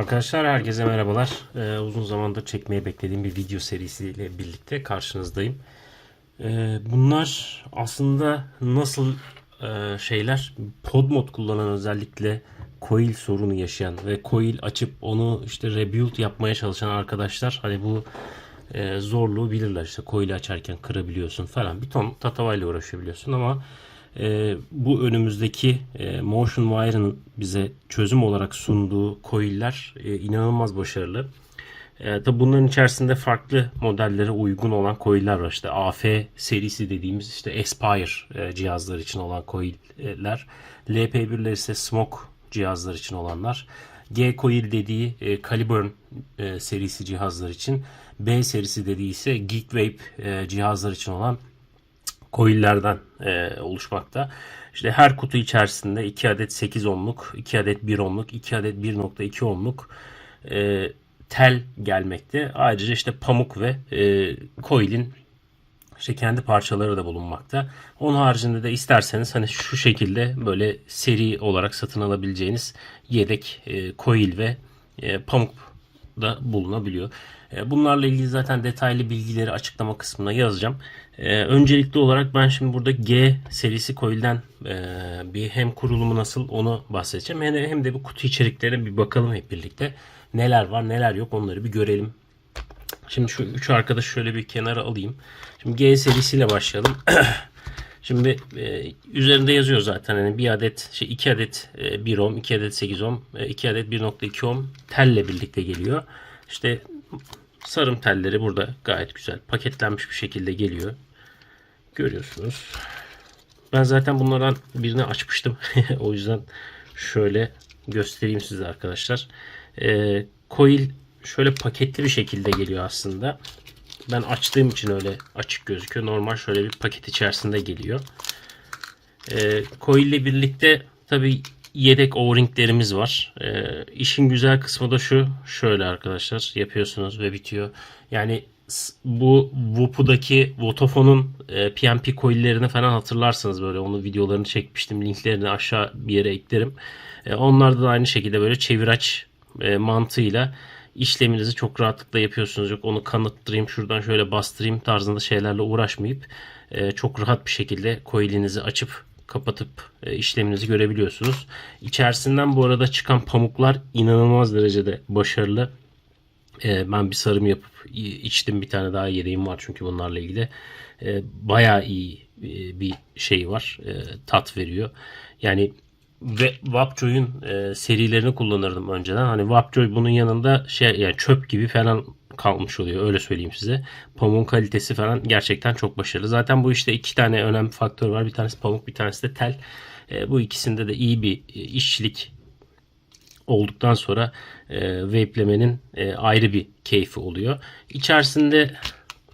Arkadaşlar herkese merhabalar. Ee, uzun zamandır çekmeyi beklediğim bir video serisiyle birlikte karşınızdayım. Ee, bunlar aslında nasıl e, şeyler? Pod mod kullanan özellikle coil sorunu yaşayan ve coil açıp onu işte rebuild yapmaya çalışan arkadaşlar hani bu e, zorluğu bilirler. İşte coil'i açarken kırabiliyorsun falan. Bir ton tatavayla uğraşabiliyorsun ama e, bu önümüzdeki e, Motion Wire'ın bize çözüm olarak sunduğu coil'ler e, inanılmaz başarılı. E, tabi bunların içerisinde farklı modellere uygun olan coil'ler var. İşte AF serisi dediğimiz işte Aspire e, cihazlar için olan coil'ler. LP1'ler ise Smoke cihazlar için olanlar. G coil dediği e, Caliburn e, serisi cihazlar için. B serisi dediği ise Geekvape e, cihazlar için olan coil'lerden e, oluşmakta. İşte her kutu içerisinde 2 adet 8 ohmluk, 2 adet 1 ohmluk, 2 adet 1.2 ohmluk e, tel gelmekte. Ayrıca işte pamuk ve e, coil'in işte kendi parçaları da bulunmakta. Onun haricinde de isterseniz hani şu şekilde böyle seri olarak satın alabileceğiniz yedek e, coil ve e, pamuk da bulunabiliyor. E, Bunlarla ilgili zaten detaylı bilgileri açıklama kısmına yazacağım. E, Öncelikli olarak ben şimdi burada G serisi coil'den e, bir hem kurulumu nasıl onu bahsedeceğim. Hem de, bu kutu içeriklerine bir bakalım hep birlikte. Neler var neler yok onları bir görelim. Şimdi şu üç arkadaş şöyle bir kenara alayım. Şimdi G serisiyle başlayalım. Şimdi e, üzerinde yazıyor zaten hani bir adet şey iki adet e, 1 ohm, 2 adet 8 ohm, e, 2 adet 1.2 ohm telle birlikte geliyor. İşte sarım telleri burada gayet güzel paketlenmiş bir şekilde geliyor. Görüyorsunuz. Ben zaten bunlardan birini açmıştım. o yüzden şöyle göstereyim size arkadaşlar. E, coil şöyle paketli bir şekilde geliyor aslında. Ben açtığım için öyle açık gözüküyor. Normal şöyle bir paket içerisinde geliyor. E, coil ile birlikte tabi yedek o-ringlerimiz var. E, işin güzel kısmı da şu. Şöyle arkadaşlar yapıyorsunuz ve bitiyor. Yani bu Whoop'udaki Votofone'un e, PNP coil'lerini falan hatırlarsınız böyle. Onun videolarını çekmiştim. Linklerini aşağı bir yere eklerim. E, onlarda da aynı şekilde böyle çeviraç e, mantığıyla işleminizi çok rahatlıkla yapıyorsunuz. Yok onu kanıttırayım şuradan şöyle bastırayım tarzında şeylerle uğraşmayıp e, çok rahat bir şekilde coil'inizi açıp kapatıp e, işleminizi görebiliyorsunuz. İçerisinden bu arada çıkan pamuklar inanılmaz derecede başarılı. E, ben bir sarım yapıp içtim bir tane daha yedeğim var çünkü bunlarla ilgili. E, bayağı iyi bir şey var. tat veriyor. Yani ve Vapjoy'un e, serilerini kullanırdım önceden. Hani Vapjoy bunun yanında şey yani çöp gibi falan kalmış oluyor öyle söyleyeyim size. Pamuğun kalitesi falan gerçekten çok başarılı. Zaten bu işte iki tane önemli faktör var. Bir tanesi pamuk, bir tanesi de tel. E, bu ikisinde de iyi bir e, işçilik olduktan sonra e, vape'lemenin e, ayrı bir keyfi oluyor. İçerisinde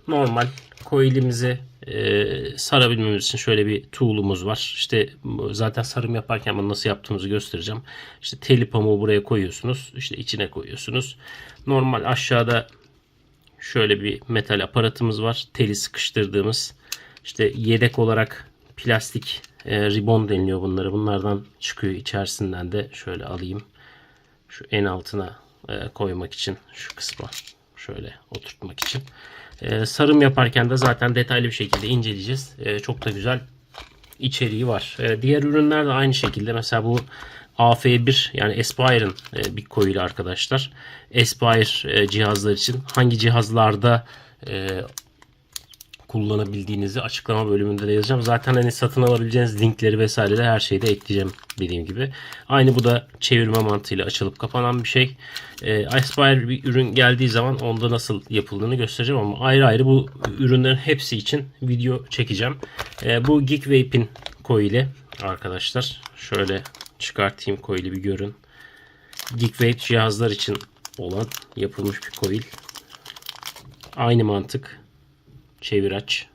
normal coil'imizi e, sarabilmemiz için şöyle bir tool'umuz var. İşte zaten sarım yaparken bunu nasıl yaptığımızı göstereceğim. İşte teli pamuğu buraya koyuyorsunuz. İşte içine koyuyorsunuz. Normal aşağıda şöyle bir metal aparatımız var. Teli sıkıştırdığımız. İşte yedek olarak plastik e, ribon deniliyor bunları. Bunlardan çıkıyor içerisinden de şöyle alayım şu en altına e, koymak için şu kısma şöyle oturtmak için. E, sarım yaparken de zaten detaylı bir şekilde inceleyeceğiz. E, çok da güzel içeriği var. E, diğer ürünler de aynı şekilde. Mesela bu AF1 yani Aspire'ın e, bir coil'i arkadaşlar. Aspire e, cihazlar için hangi cihazlarda e, kullanabildiğinizi açıklama bölümünde de yazacağım. Zaten hani satın alabileceğiniz linkleri vesaire de her şeyi de ekleyeceğim dediğim gibi. Aynı bu da çevirme mantığıyla açılıp kapanan bir şey. E, Aspire bir ürün geldiği zaman onda nasıl yapıldığını göstereceğim ama ayrı ayrı bu ürünlerin hepsi için video çekeceğim. E, bu Geekvape'in coil'i arkadaşlar. Şöyle çıkartayım coil'i bir görün. Geekvape cihazlar için olan yapılmış bir coil. Aynı mantık çevir aç.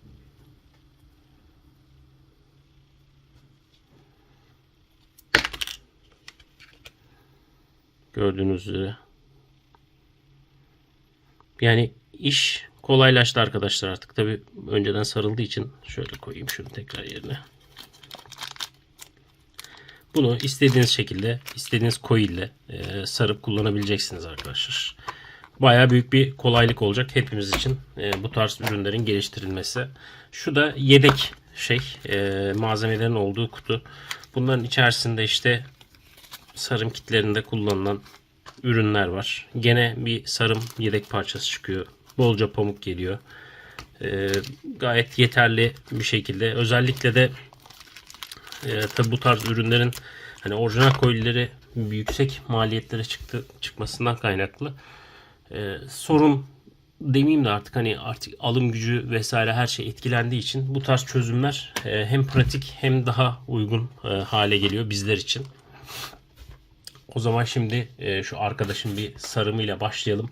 Gördüğünüz üzere. Yani iş kolaylaştı arkadaşlar artık. Tabi önceden sarıldığı için şöyle koyayım şunu tekrar yerine. Bunu istediğiniz şekilde, istediğiniz coil ile e, sarıp kullanabileceksiniz arkadaşlar. Bayağı büyük bir kolaylık olacak hepimiz için e, bu tarz ürünlerin geliştirilmesi. Şu da yedek şey, e, malzemelerin olduğu kutu. Bunların içerisinde işte sarım kitlerinde kullanılan ürünler var. Gene bir sarım yedek parçası çıkıyor. Bolca pamuk geliyor. E, gayet yeterli bir şekilde. Özellikle de e, tabi bu tarz ürünlerin hani orijinal coil'leri yüksek maliyetlere çıktı çıkmasından kaynaklı e, sorun demeyeyim de artık hani artık alım gücü vesaire her şey etkilendiği için bu tarz çözümler e, hem pratik hem daha uygun e, hale geliyor bizler için. O zaman şimdi e, şu arkadaşın bir sarımıyla başlayalım.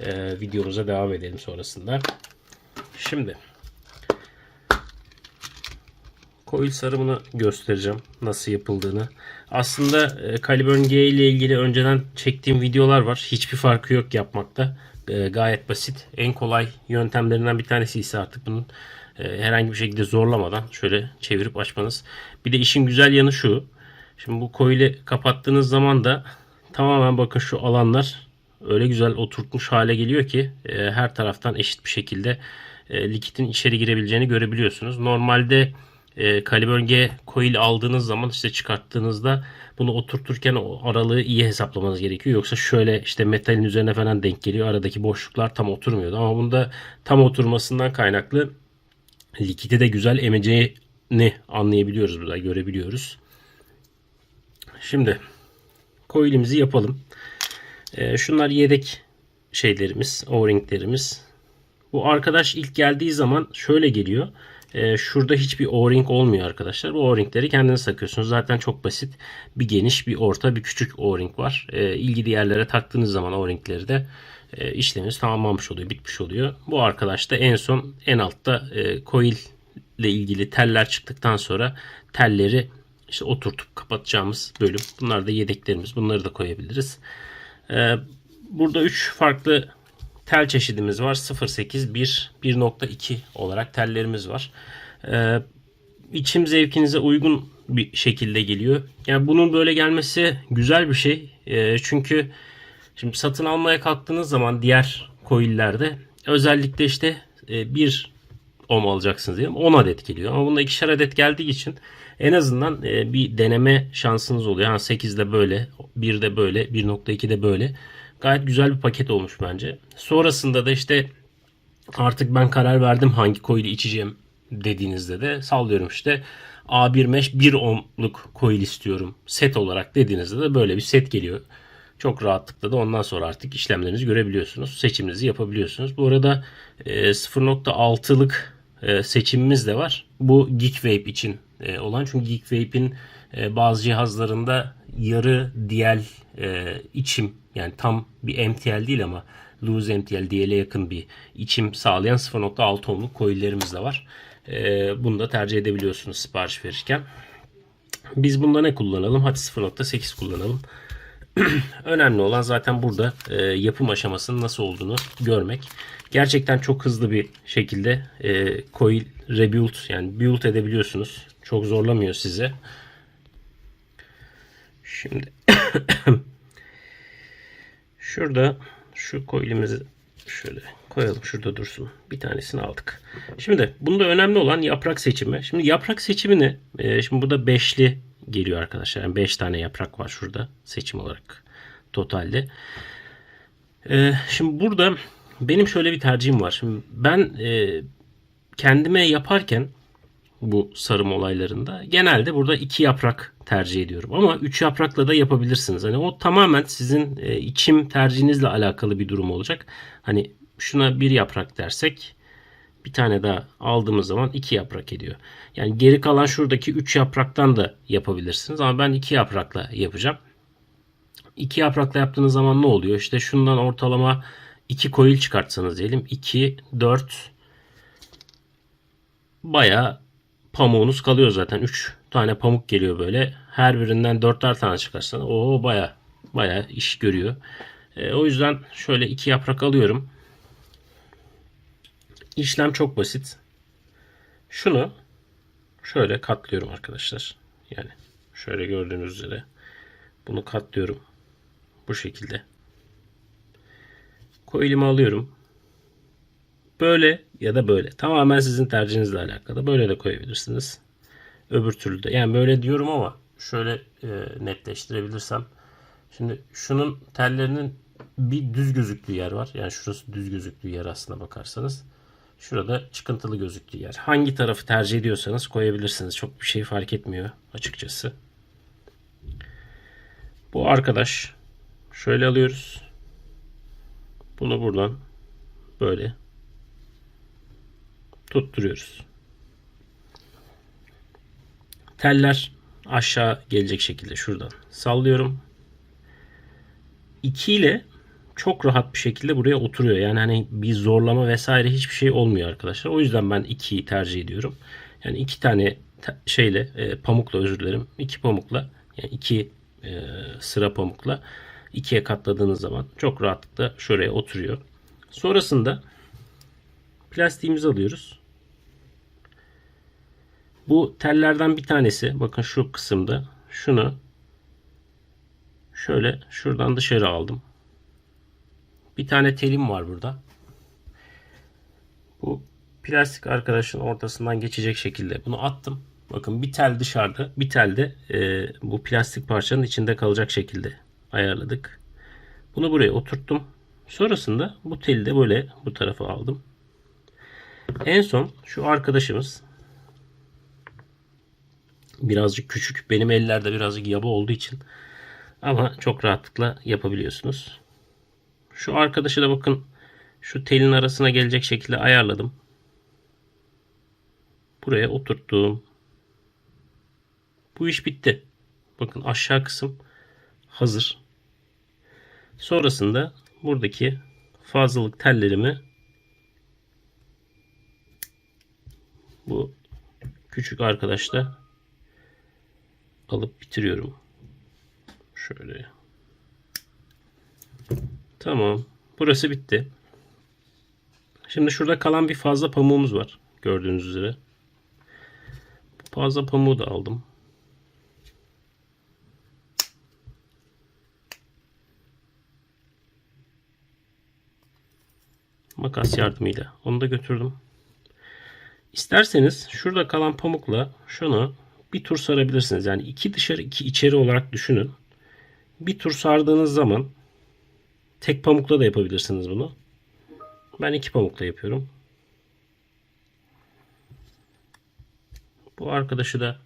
E, videomuza devam edelim sonrasında. Şimdi coil sarımını göstereceğim nasıl yapıldığını. Aslında e, Caliburn G ile ilgili önceden çektiğim videolar var. Hiçbir farkı yok yapmakta. E, gayet basit. En kolay yöntemlerinden bir tanesi ise artık bunun e, herhangi bir şekilde zorlamadan şöyle çevirip açmanız. Bir de işin güzel yanı şu. Şimdi bu coil'i kapattığınız zaman da tamamen bakın şu alanlar öyle güzel oturtmuş hale geliyor ki her taraftan eşit bir şekilde likitin içeri girebileceğini görebiliyorsunuz. Normalde e, Caliburn G coil aldığınız zaman işte çıkarttığınızda bunu oturturken o aralığı iyi hesaplamanız gerekiyor. Yoksa şöyle işte metalin üzerine falan denk geliyor. Aradaki boşluklar tam oturmuyordu. Ama bunda tam oturmasından kaynaklı likiti de güzel emeceğini anlayabiliyoruz burada görebiliyoruz. Şimdi coil'imizi yapalım. E, şunlar yedek şeylerimiz, o-ringlerimiz. Bu arkadaş ilk geldiği zaman şöyle geliyor. Ee, şurada hiçbir o-ring olmuyor arkadaşlar. Bu o-ringleri kendiniz takıyorsunuz. Zaten çok basit. Bir geniş, bir orta, bir küçük o-ring var. Ee, ilgili yerlere taktığınız zaman o-ringleri de e, işleminiz tamamlanmış oluyor, bitmiş oluyor. Bu arkadaş da en son en altta e, coil ile ilgili teller çıktıktan sonra telleri işte oturtup kapatacağımız bölüm. Bunlar da yedeklerimiz. Bunları da koyabiliriz. Ee, burada 3 farklı tel çeşidimiz var. 0.8, 1, 1.2 olarak tellerimiz var. Ee, içim zevkinize uygun bir şekilde geliyor. Yani bunun böyle gelmesi güzel bir şey. Ee, çünkü şimdi satın almaya kalktığınız zaman diğer coil'lerde özellikle işte e, bir ohm alacaksınız diyelim 10 adet geliyor. Ama bunda ikişer adet geldiği için en azından e, bir deneme şansınız oluyor. Yani 8'de böyle, 1'de böyle, 1.2'de böyle. Gayet güzel bir paket olmuş bence. Sonrasında da işte artık ben karar verdim hangi coil'i içeceğim dediğinizde de sallıyorum işte A1 mesh 1 ohmluk coil istiyorum set olarak dediğinizde de böyle bir set geliyor. Çok rahatlıkla da ondan sonra artık işlemlerinizi görebiliyorsunuz. Seçiminizi yapabiliyorsunuz. Bu arada 0.6'lık e, seçimimiz de var. Bu Geekvape için e, olan. Çünkü Geekvape'in e, bazı cihazlarında yarı DL içim yani tam bir MTL değil ama loose MTL DL'e yakın bir içim sağlayan 0.6 ohmluk coil'lerimiz de var. Bunu da tercih edebiliyorsunuz sipariş verirken. Biz bunda ne kullanalım? Hadi 0.8 kullanalım. Önemli olan zaten burada e, yapım aşamasının nasıl olduğunu görmek. Gerçekten çok hızlı bir şekilde e, coil rebuild yani build edebiliyorsunuz. Çok zorlamıyor sizi. Şimdi şurada şu coil'imizi şöyle koyalım şurada dursun. Bir tanesini aldık. Şimdi bunda önemli olan yaprak seçimi. Şimdi yaprak seçimini e, şimdi burada beşli geliyor arkadaşlar. Yani 5 tane yaprak var şurada seçim olarak totalde. Ee, şimdi burada benim şöyle bir tercihim var. Şimdi ben e, kendime yaparken bu sarım olaylarında genelde burada iki yaprak tercih ediyorum. Ama üç yaprakla da yapabilirsiniz. Hani o tamamen sizin e, içim tercihinizle alakalı bir durum olacak. Hani şuna bir yaprak dersek bir tane daha aldığımız zaman iki yaprak ediyor. Yani geri kalan şuradaki üç yapraktan da yapabilirsiniz. Ama ben iki yaprakla yapacağım. İki yaprakla yaptığınız zaman ne oluyor? İşte şundan ortalama iki coil çıkartsanız diyelim. 2, 4 baya pamuğunuz kalıyor zaten. 3 tane pamuk geliyor böyle. Her birinden 4'er tane çıkarsanız o baya baya iş görüyor. E, o yüzden şöyle iki yaprak alıyorum. İşlem çok basit. Şunu şöyle katlıyorum arkadaşlar. Yani Şöyle gördüğünüz üzere. Bunu katlıyorum. Bu şekilde. Coil'imi alıyorum. Böyle ya da böyle. Tamamen sizin tercihinizle alakalı. Böyle de koyabilirsiniz. Öbür türlü de. Yani böyle diyorum ama şöyle e, netleştirebilirsem. Şimdi şunun tellerinin bir düz gözüktüğü yer var. Yani şurası düz gözüktüğü yer aslına bakarsanız. Şurada çıkıntılı gözüktüğü yer. Hangi tarafı tercih ediyorsanız koyabilirsiniz. Çok bir şey fark etmiyor açıkçası. Bu arkadaş şöyle alıyoruz. Bunu buradan böyle tutturuyoruz. Teller aşağı gelecek şekilde şuradan sallıyorum. 2 ile çok rahat bir şekilde buraya oturuyor. Yani hani bir zorlama vesaire hiçbir şey olmuyor arkadaşlar. O yüzden ben 2'yi tercih ediyorum. Yani iki tane şeyle e, pamukla özür dilerim. iki pamukla yani iki e, sıra pamukla ikiye katladığınız zaman çok rahatlıkla şuraya oturuyor. Sonrasında plastiğimizi alıyoruz. Bu tellerden bir tanesi bakın şu kısımda şunu şöyle şuradan dışarı aldım. Bir tane telim var burada. Bu plastik arkadaşın ortasından geçecek şekilde bunu attım. Bakın bir tel dışarıda, bir tel de e, bu plastik parçanın içinde kalacak şekilde ayarladık. Bunu buraya oturttum. Sonrasında bu teli de böyle bu tarafa aldım. En son şu arkadaşımız birazcık küçük. Benim ellerde birazcık yaba olduğu için ama çok rahatlıkla yapabiliyorsunuz. Şu arkadaşı da bakın şu telin arasına gelecek şekilde ayarladım. Buraya oturttum. Bu iş bitti. Bakın aşağı kısım hazır. Sonrasında buradaki fazlalık tellerimi bu küçük arkadaşla alıp bitiriyorum. Şöyle. Tamam. Burası bitti. Şimdi şurada kalan bir fazla pamuğumuz var. Gördüğünüz üzere. Fazla pamuğu da aldım. Makas yardımıyla onu da götürdüm. İsterseniz şurada kalan pamukla şunu bir tur sarabilirsiniz. Yani iki dışarı iki içeri olarak düşünün. Bir tur sardığınız zaman tek pamukla da yapabilirsiniz bunu. Ben iki pamukla yapıyorum. Bu arkadaşı da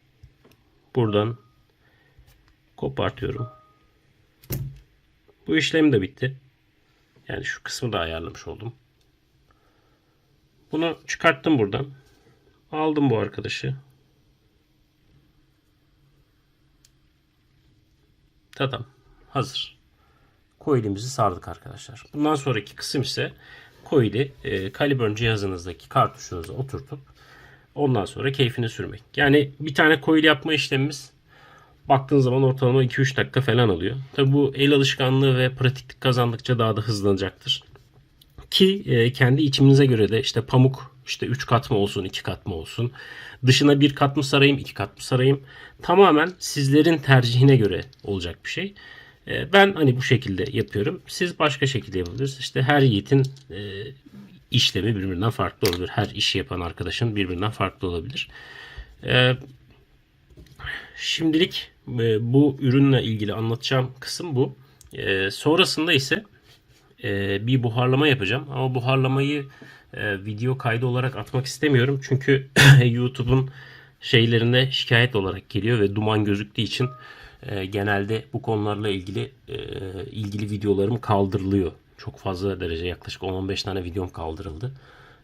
buradan kopartıyorum. Bu işlem de bitti. Yani şu kısmı da ayarlamış oldum. Bunu çıkarttım buradan. Aldım bu arkadaşı. Tadam. Hazır. Coil'imizi sardık arkadaşlar. Bundan sonraki kısım ise coil'i e, Caliburn cihazınızdaki kartuşunuza oturtup ondan sonra keyfini sürmek. Yani bir tane coil yapma işlemimiz baktığın zaman ortalama 2-3 dakika falan alıyor. Tabi bu el alışkanlığı ve pratiklik kazandıkça daha da hızlanacaktır. Ki e, kendi içiminize göre de işte pamuk işte 3 kat mı olsun 2 kat mı olsun. Dışına bir kat mı sarayım 2 kat mı sarayım. Tamamen sizlerin tercihine göre olacak bir şey. E, ben hani bu şekilde yapıyorum. Siz başka şekilde yapabilirsiniz. İşte her yiğitin e, işlemi birbirinden farklı olabilir. Her işi yapan arkadaşın birbirinden farklı olabilir. E, şimdilik e, bu ürünle ilgili anlatacağım kısım bu. E, sonrasında ise e, bir buharlama yapacağım. Ama buharlamayı e, video kaydı olarak atmak istemiyorum. Çünkü YouTube'un şeylerinde şikayet olarak geliyor ve duman gözüktüğü için e, genelde bu konularla ilgili e, ilgili videolarım kaldırılıyor. Çok fazla derece yaklaşık 10-15 tane videom kaldırıldı.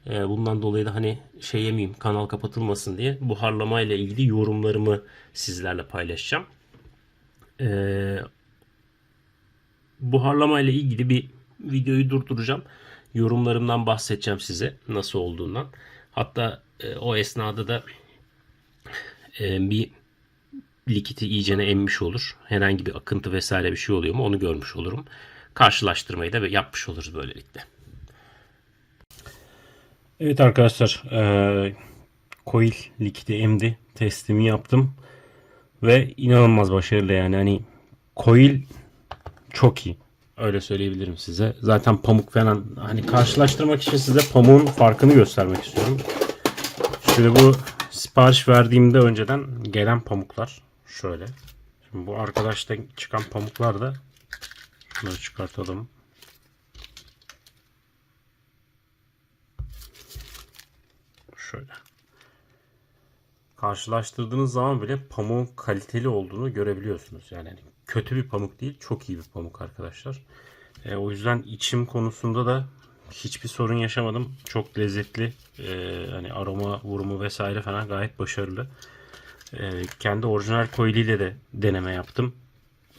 Bundan dolayı da hani şey yemeyeyim kanal kapatılmasın diye buharlama ile ilgili yorumlarımı sizlerle paylaşacağım. E, buharlama ile ilgili bir videoyu durduracağım. Yorumlarımdan bahsedeceğim size nasıl olduğundan. Hatta e, o esnada da e, bir likiti iyicene emmiş olur. Herhangi bir akıntı vesaire bir şey oluyor mu onu görmüş olurum. Karşılaştırmayı da yapmış oluruz böylelikle. Evet arkadaşlar, e, coil likiti emdi. Testimi yaptım. Ve inanılmaz başarılı yani. Hani coil çok iyi. Öyle söyleyebilirim size. Zaten pamuk falan hani karşılaştırmak için size pamuğun farkını göstermek istiyorum. Şimdi bu sipariş verdiğimde önceden gelen pamuklar şöyle. Şimdi bu arkadaştan çıkan pamuklar da şunları çıkartalım. Şöyle. Karşılaştırdığınız zaman bile pamuğun kaliteli olduğunu görebiliyorsunuz. Yani hani kötü bir pamuk değil, çok iyi bir pamuk arkadaşlar. E, o yüzden içim konusunda da hiçbir sorun yaşamadım. Çok lezzetli. E, hani aroma vurumu vesaire falan gayet başarılı. E, kendi orijinal coiliyle de deneme yaptım.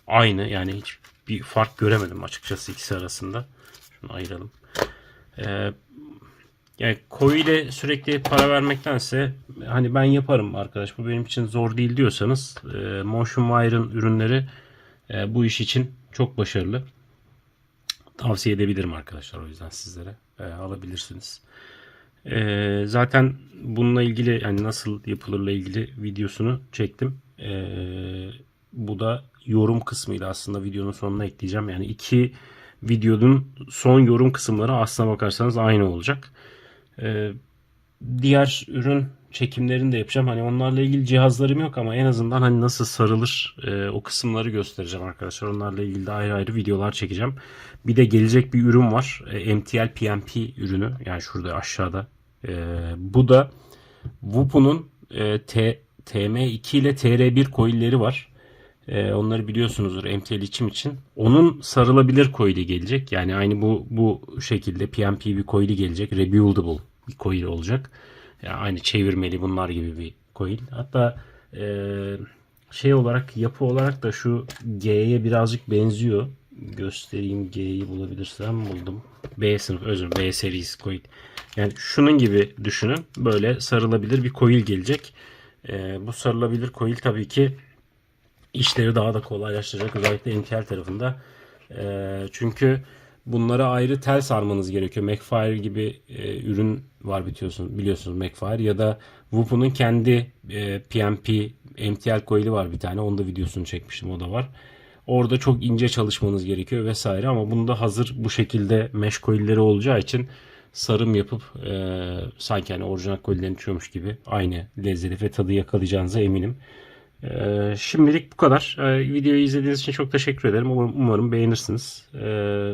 Aynı yani hiç bir fark göremedim açıkçası ikisi arasında. Şunu ayıralım. E, yani coil'e sürekli para vermektense hani ben yaparım arkadaş bu benim için zor değil diyorsanız e, Motion Wire'ın ürünleri e, bu iş için çok başarılı. Tavsiye edebilirim arkadaşlar o yüzden sizlere e, alabilirsiniz. E, zaten bununla ilgili yani nasıl yapılırla ilgili videosunu çektim. E, bu da yorum kısmıydı aslında videonun sonuna ekleyeceğim. Yani iki videonun son yorum kısımları aslına bakarsanız aynı olacak. E, diğer ürün çekimlerini de yapacağım. Hani onlarla ilgili cihazlarım yok ama en azından hani nasıl sarılır e, o kısımları göstereceğim arkadaşlar. Onlarla ilgili de ayrı ayrı videolar çekeceğim. Bir de gelecek bir ürün var. E, MTL PMP ürünü. Yani şurada aşağıda. E, bu da Whoop'un e, T, TM2 ile TR1 coil'leri var. E, onları biliyorsunuzdur MTL içim için. Onun sarılabilir coil'i gelecek. Yani aynı bu bu şekilde PMP bir coil'i gelecek. Rebuildable bir coil olacak. Yani aynı çevirmeli bunlar gibi bir coil. Hatta e, şey olarak yapı olarak da şu G'ye birazcık benziyor. Göstereyim G'yi bulabilirsem buldum. B sınıf özür B serisi coil. Yani şunun gibi düşünün. Böyle sarılabilir bir coil gelecek. E, bu sarılabilir coil tabii ki işleri daha da kolaylaştıracak özellikle MTL tarafında. E, çünkü bunlara ayrı tel sarmanız gerekiyor. Macfire gibi e, ürün var biliyorsunuz, biliyorsunuz Macfire ya da Whoop'un kendi e, PMP MTL coil'i var bir tane. Onun da videosunu çekmiştim o da var. Orada çok ince çalışmanız gerekiyor vesaire ama bunda hazır bu şekilde mesh coil'leri olacağı için sarım yapıp e, sanki hani orijinal coil'lerini içiyormuş gibi aynı lezzeti ve tadı yakalayacağınıza eminim. Ee, şimdilik bu kadar. Ee, videoyu izlediğiniz için çok teşekkür ederim. Umarım, beğenirsiniz. Ee,